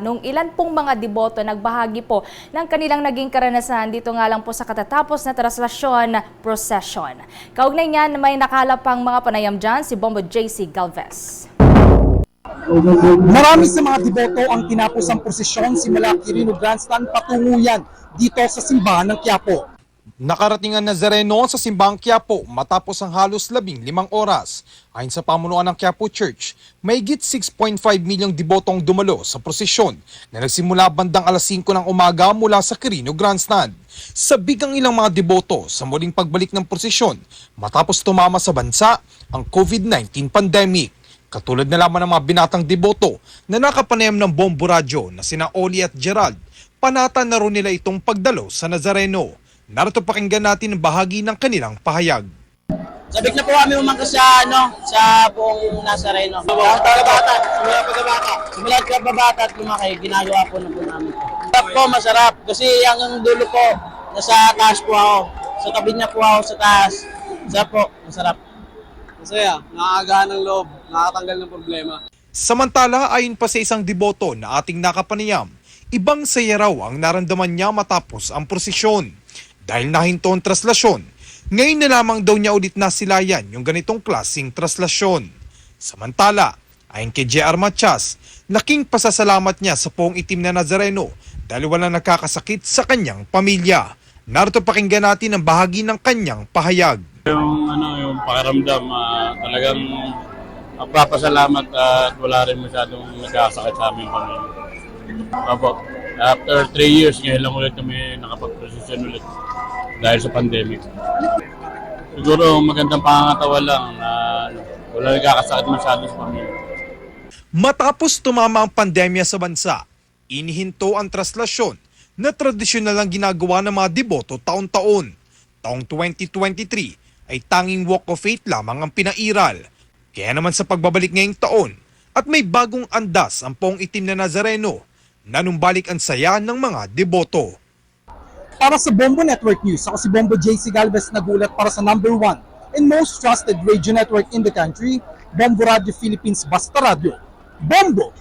Nung ilan pong mga deboto nagbahagi po ng kanilang naging karanasan dito nga lang po sa katatapos na traslasyon procession. Kaugnay niyan may nakalapang mga panayam dyan si Bombo JC Galvez. Marami sa mga deboto ang tinapos ang prosesyon simula Quirino Grandstand patungo yan dito sa simbahan ng Quiapo. Nakarating ang Nazareno sa Simbang Quiapo matapos ang halos labing limang oras. Ayon sa pamunuan ng Quiapo Church, may git 6.5 milyong debotong dumalo sa prosesyon na nagsimula bandang alas 5 ng umaga mula sa Quirino Grandstand. Sabik ang ilang mga deboto sa muling pagbalik ng prosesyon matapos tumama sa bansa ang COVID-19 pandemic. Katulad na lamang ng mga binatang deboto na nakapanayam ng bombo radyo na sina Oli at Gerald, panata na rin nila itong pagdalo sa Nazareno. Narito pakinggan natin ang bahagi ng kanilang pahayag. Sabik na po kami umangkas sa ano, sa buong Nazareno. Ang pagkabata, simula pagkabata. Simula pagkabata at lumaki, ginagawa po na po namin. Masarap po, masarap. Kasi ang dulo po, nasa taas po ako. Sa tabi niya po ako sa taas. Masarap po, masarap. Masaya, nakakagaan ng loob, nakakatanggal ng problema. Samantala, ayon pa sa isang deboto na ating nakapanayam, ibang saya raw ang naramdaman niya matapos ang prosesyon. Dahil nahinto ang traslasyon, ngayon na lamang daw niya ulit nasilayan yung ganitong klasing traslasyon. Samantala, ayon kay JR Machas, laking pasasalamat niya sa poong itim na Nazareno dahil walang nakakasakit sa kanyang pamilya. Narito pakinggan natin ang bahagi ng kanyang pahayag. Yung ano, yung pakiramdam, ah, talagang magpapasalamat at wala rin masyadong nagkasakit sa aming pamilya. Opo, after 3 years, ngayon lang ulit kami nakapag-prosesyon ulit dahil sa pandemic. Siguro magandang pangangatawa lang na wala nagkakasakit masyado sa pamilya. Matapos tumama ang pandemya sa bansa, inihinto ang traslasyon na tradisyonal ang ginagawa ng mga deboto taon-taon. Taong 2023 ay tanging walk of faith lamang ang pinairal. Kaya naman sa pagbabalik ngayong taon at may bagong andas ang pong itim na Nazareno, nanumbalik ang saya ng mga deboto. Para sa Bombo Network News, ako si Bombo JC Galvez nagulat para sa number one and most trusted radio network in the country, Bombo Radio Philippines Basta Radio. Bombo!